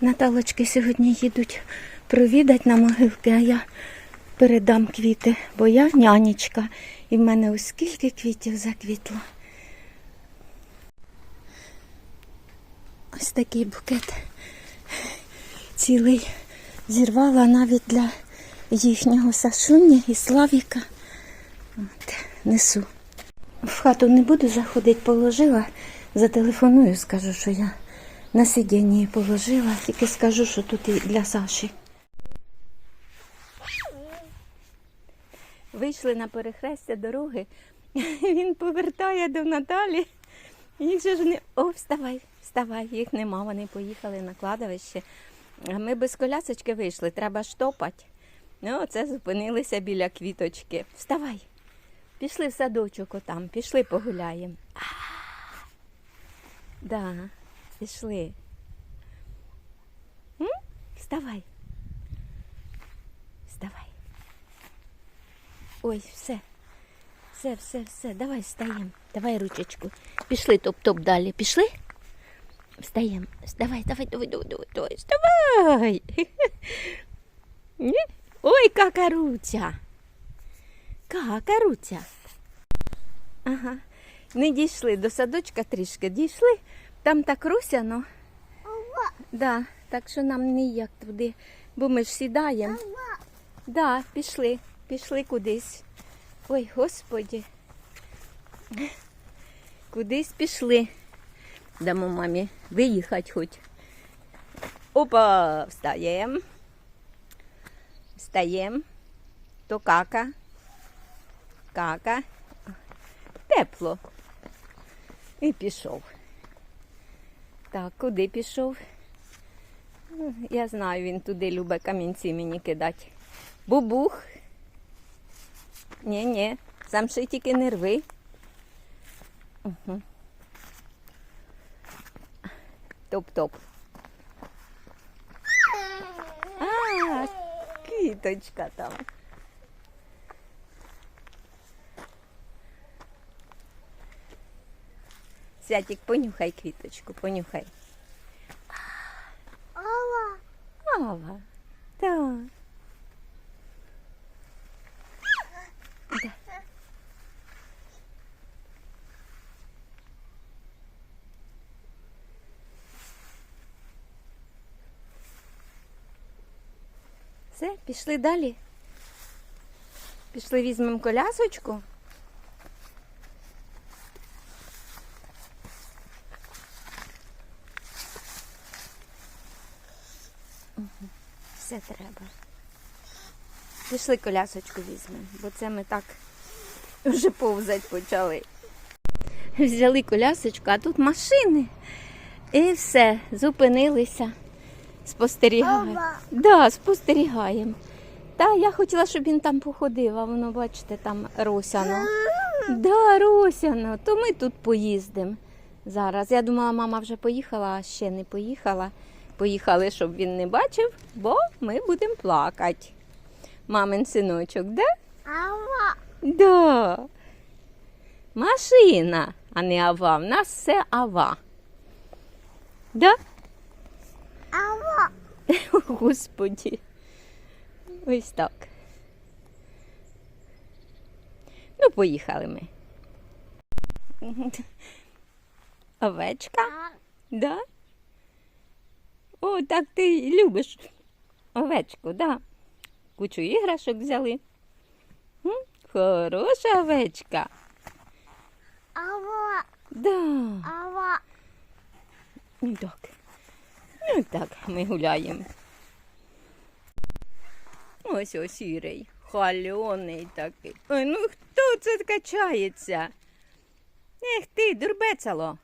Наталочки сьогодні їдуть провідати на могилки, а я передам квіти, бо я нянечка, і в мене ось скільки квітів заквітло. Ось такий букет цілий зірвала навіть для їхнього Сашуні і Славіка. От, несу. В хату не буду заходити, положила, зателефоную, скажу, що я на сидіння її положила, тільки скажу, що тут і для Саші. Вийшли на перехрестя дороги, він повертає до Наталі. Їх же ж не. О, вставай, вставай, їх нема, вони поїхали на кладовище. А ми без колясочки вийшли, треба штопати. Ну, оце зупинилися біля квіточки. Вставай. Пішли в садочок отам, пішли погуляємо. Да, пішли. Вставай. Вставай. Ой, все. Все, все, все. Давай встаємо. Давай ручечку. Пішли топ-топ далі. Пішли? Встаємо. Давай, давай, давай, давай, давай, давай. Вставай. Ой, какаруця. Какаруця. Ага. Не дійшли до садочка трішки. Дійшли. Там так русяно. Да, так що нам ніяк туди, бо ми ж сідаємо. Да, пішли, пішли кудись. Ой, господі. Кудись пішли. Дамо мамі виїхати хоч. Опа, встаємо. Встаємо. То кака. Кака. Тепло. І пішов. Так, куди пішов? Ну, Я знаю, він туди любить камінці мені кидати. Бубух. Ні, сам ще тільки не рви. Угу. Топ-топ. А, квіточка там. Святик, понюхай квіточку, понюхай. Ава. Ава. Так. Да. Все, пішли далі. Пішли візьмемо колясочку. Треба. Пішли колясочку візьмемо, бо це ми так вже повзать почали. Взяли колясочку, а тут машини. І все, зупинилися. Спостерігаємо. Да, спостерігаємо. Та я хотіла, щоб він там походив, а воно, бачите, там Росяно. Да, Росяно, то ми тут поїздимо зараз. Я думала, мама вже поїхала, а ще не поїхала. Поїхали, щоб він не бачив, бо ми будемо плакати. Мамин синочок, да? Ава. Да. Машина, а не ава. В нас все ава. Да? Ава. Господі. Ось так. Ну, поїхали ми. Овечка? Да? О, так ти любиш овечку, да? Кучу іграшок взяли. М? Хороша овечка. Ава. Да. Ава. Ну так. Ну так, ми гуляємо. Ось ось сірий, хальоний такий. Ой, ну хто це качається? Ех ти, дурбецало.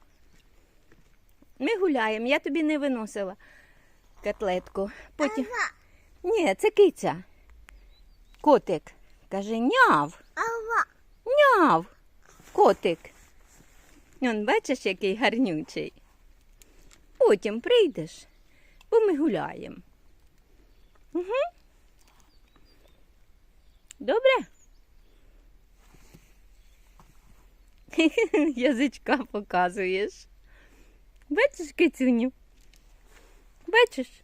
Ми гуляємо, я тобі не виносила котлетку. Потім. Ні, це киця. Котик. Каже, няв, няв, котик. Он бачиш, який гарнючий. Потім прийдеш, бо ми гуляємо. Угу. Добре? Язичка показуєш. Бачиш, кицюню? Бачиш?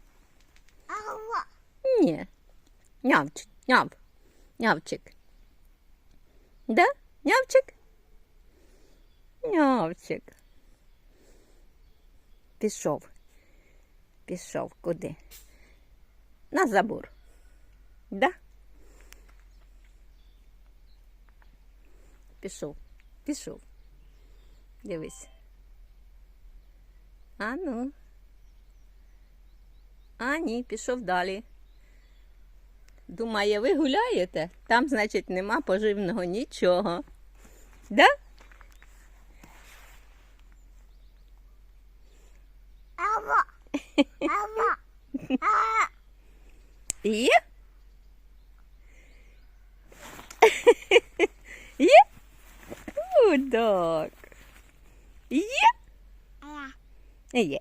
Ні. Нявчик, няв. Нявчик. Да? Нявчик? Нявчик. Пішов. Пішов куди? На забор. Да? Пішов. Пішов. Дивись. А ну. А ні, пішов далі. Думає, ви гуляєте? Там, значить, нема поживного нічого. Да? Ава. Ава. А. Є? Є? Удок. Є? Є.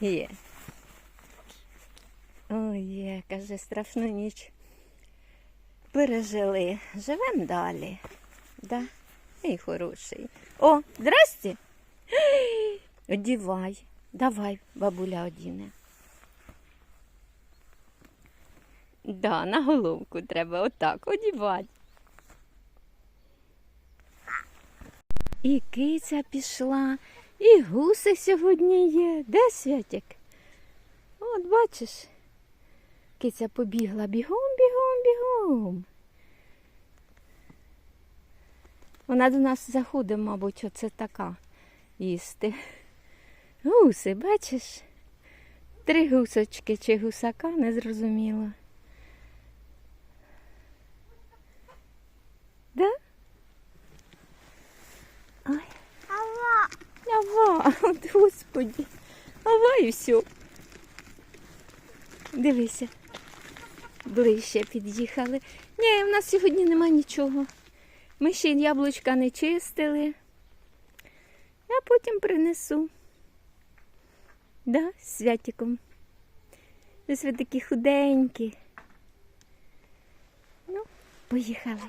Є. Ой, є, каже, страшну ніч. Пережили. Живем далі. Да? Ей, хороший. О, здрасте. Одівай. Давай, бабуля одіне. Да, на головку треба отак одівати. І киця пішла, і гуси сьогодні є. Де святик? От бачиш. Киця побігла бігом, бігом, бігом. Вона до нас заходить, мабуть, оце така їсти. Гуси, бачиш? Три гусочки чи гусака, не зрозуміло. Да? Ой. Ава. Ава, от господі. Ава і все. Дивися. Ближче під'їхали. Ні, в нас сьогодні нема нічого. Ми ще яблучка не чистили. Я потім принесу. Да, з святиком. Ось ви такі худенькі. Ну, поїхали.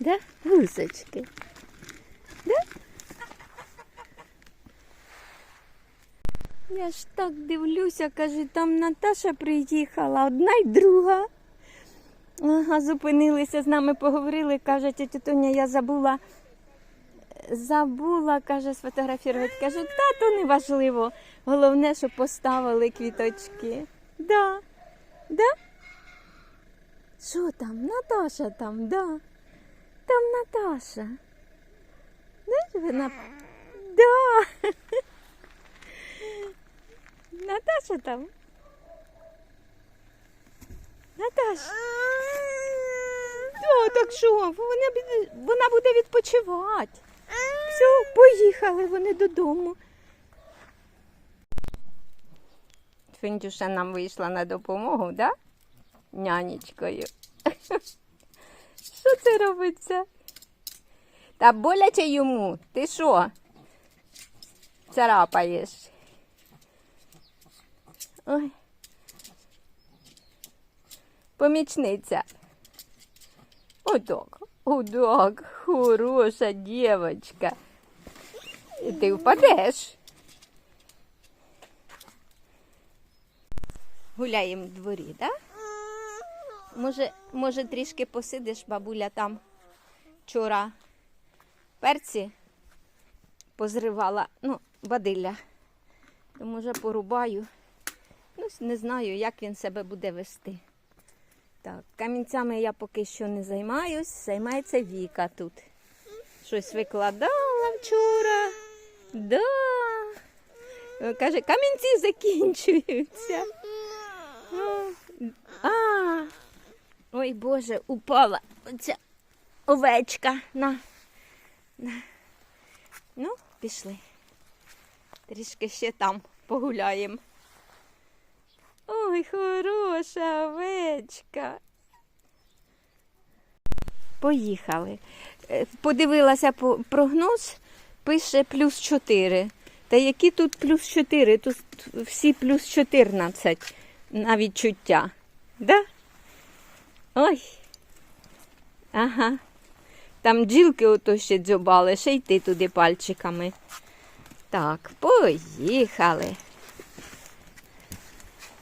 Да, гусочки. Да? Я ж так дивлюся, каже, там Наташа приїхала, одна й друга. Ага, зупинилися з нами, поговорили, каже, тетя Тоня, я забула. Забула, каже, сфотографувати. Кажу, та то не важливо. Головне, що поставили квіточки. Да. Да? Що там? Наташа там, да. Там Наташа. Знаєш, вона. Да. Наташа там. Наташа. О, так що? Вона, буде- вона буде відпочивати. Все, поїхали вони додому. Фіндюша нам вийшла на допомогу, да? Нянечкою. Що це робиться? Та боляче йому. Ти що? Царапаєш. Ой. Помічниця. Отак. Отак. Хороша дівчинка. І Ти впадеш. Гуляємо в дворі, так? Може, може, трішки посидиш, бабуля там вчора перці позривала, ну, бадилля. То може порубаю. Ну, не знаю, як він себе буде вести. Так, камінцями я поки що не займаюсь, займається Віка тут. Щось викладала вчора. Да. Каже, камінці закінчуються. А, ой Боже, упала оця овечка. На. На. Ну, пішли. Трішки ще там погуляємо. Ой, хороша овечка. Поїхали. Е, Подивилася прогноз, пише плюс 4. Та які тут плюс 4? Тут всі плюс 14 на відчуття. Да? Ой. Ага. Там джілки ото ще дзьобали, ще йти туди пальчиками. Так, поїхали.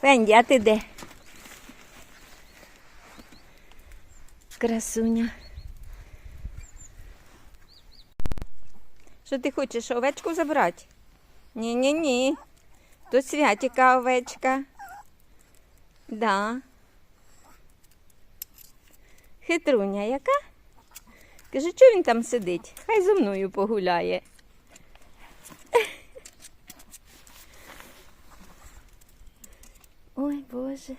Фенді, а ти де? Красуня. Що ти хочеш овечку забрати? Ні-ні-ні. То святіка овечка. Да. Хитруня яка? Каже, що він там сидить? Хай зо мною погуляє. Ой, Боже.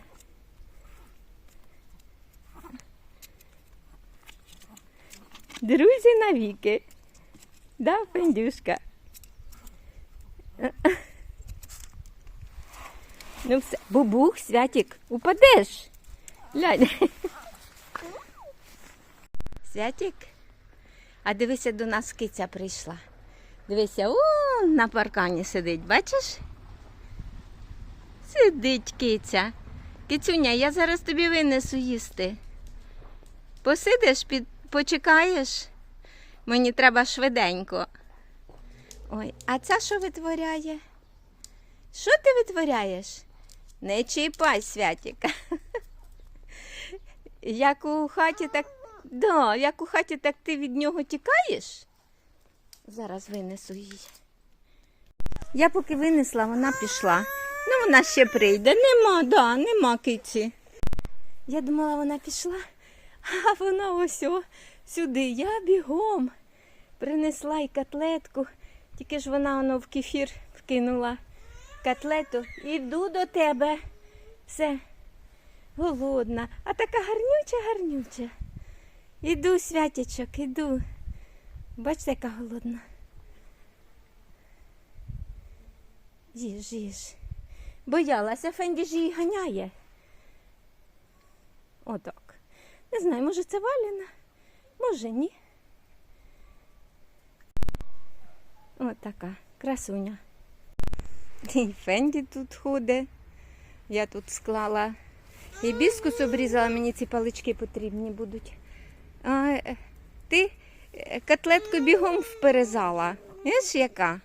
Друзі навіки. Да, Фендюшка? Ну все, бубух, святик, упадеш. Глянь. Святик, а дивися, до нас киця прийшла. Дивися, о, на паркані сидить, бачиш? Сидить киця. Кицюня, я зараз тобі винесу їсти. Посидиш, під... почекаєш? Мені треба швиденько. Ой, а ця що витворяє? Що ти витворяєш? Не чіпай святіка. Як у хаті, так. Да, як у хаті, так ти від нього тікаєш? Зараз винесу її. Я поки винесла, вона пішла. Ну, вона ще прийде. Нема, да, нема киці. Я думала, вона пішла, а вона ось о, сюди. Я бігом принесла й котлетку. Тільки ж вона воно в кефір вкинула котлету. Іду до тебе. Все, голодна, а така гарнюча, гарнюча. Іду, святячок, іду. Бачите, яка голодна. Їж, їж. Боялася, Фенді ж її ганяє. Отак. Не знаю, може це Валіна, може ні. От така красуня. І Фенді тут ходить. Я тут склала. Гібіскус обрізала, мені ці палички потрібні будуть. А, ти е, котлетку бігом вперезала. Знаєш, яка?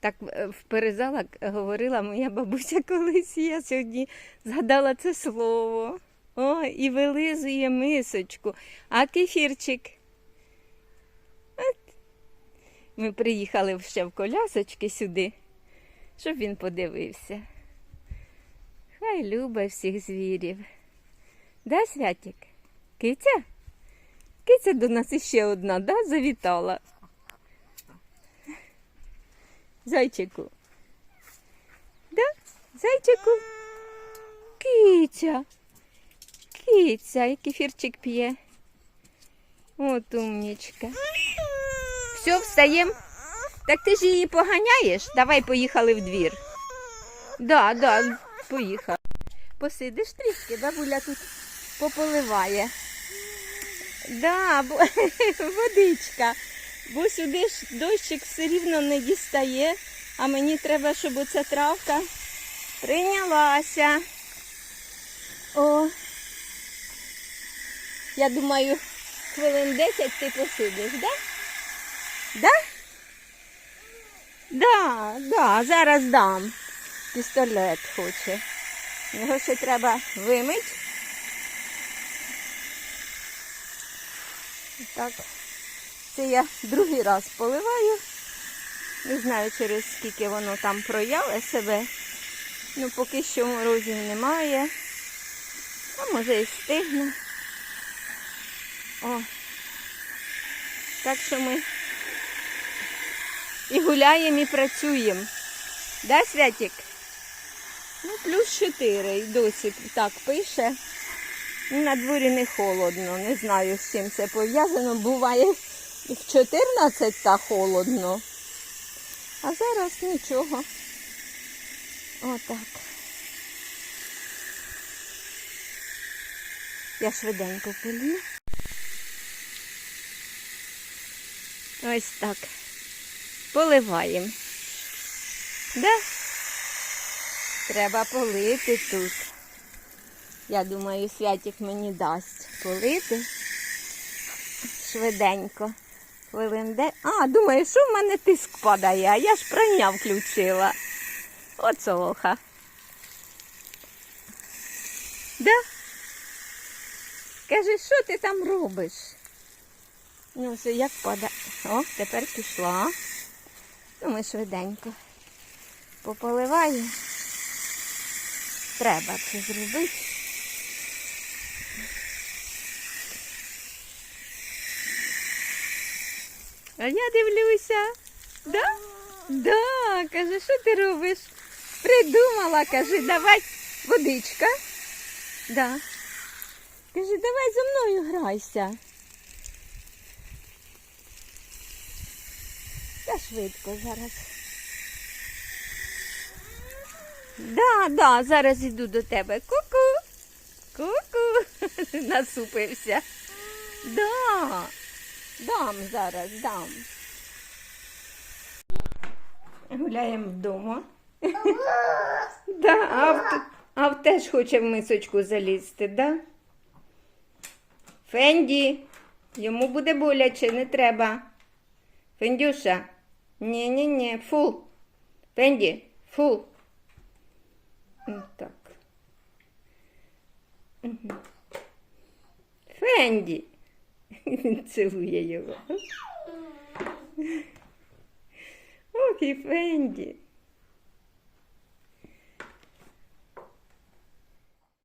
Так е, вперезала, говорила моя бабуся колись. Я сьогодні згадала це слово. О, і вилизує мисочку. А кефірчик. От. Ми приїхали ще в колясочки сюди, щоб він подивився. Хай любить всіх звірів. Да, Святік? Киця? Киця до нас іще одна, да, завітала. Зайчику. Да? Зайчику. Киця. Киця, і кефірчик п'є. От умнічка. Все, встаєм? Так ти ж її поганяєш? Давай поїхали в двір. Да, да, поїхав. Посидиш трішки, бабуля тут пополиває. Да, бо водичка. Бо сюди ж дощик все рівно не дістає, а мені треба, щоб оця травка прийнялася. О. Я думаю, хвилин 10 ти посидиш, да? Да? Да, да, зараз дам. Пістолет хоче. Його ще треба вимити. Так. Це я другий раз поливаю. Не знаю, через скільки воно там прояве себе. Ну, поки що морозів немає. А може і стигне. О. Так що ми і гуляємо, і працюємо. Да, Святік? Ну, плюс 4 і досі так пише. Ну, На дворі не холодно. Не знаю, з чим це пов'язано. Буває і в 14 та холодно. А зараз нічого. Отак. Я швиденько полю. Ось так. Поливаємо. Да? Треба полити тут. Я думаю, святик мені дасть полити швиденько. Хвилин де. А, думаю, що в мене тиск падає, а я ж прання включила. Оцолоха. Да? Кажи, що ти там робиш? Ну, все, як падає. О, тепер пішла. Ну, ми швиденько пополиваємо. Треба це зробити. А я дивлюся. Да? Да, каже, що ти робиш? Придумала, каже, давай водичка. Да. Каже, давай зі мною грайся. Та швидко зараз. Да, да, зараз іду до тебе. Ку-ку. Ку-ку. Насупився. Да. Дам зараз, дам. Гуляємо вдома. Да, Ав, Ав теж хоче в мисочку залізти, да? Фенді, йому буде боляче, не треба. Фендюша. Ні-ні-ні, фу. Фенді, фу. М, Так. Мгм. Фенді. Він цілує його. Ох і Фенді.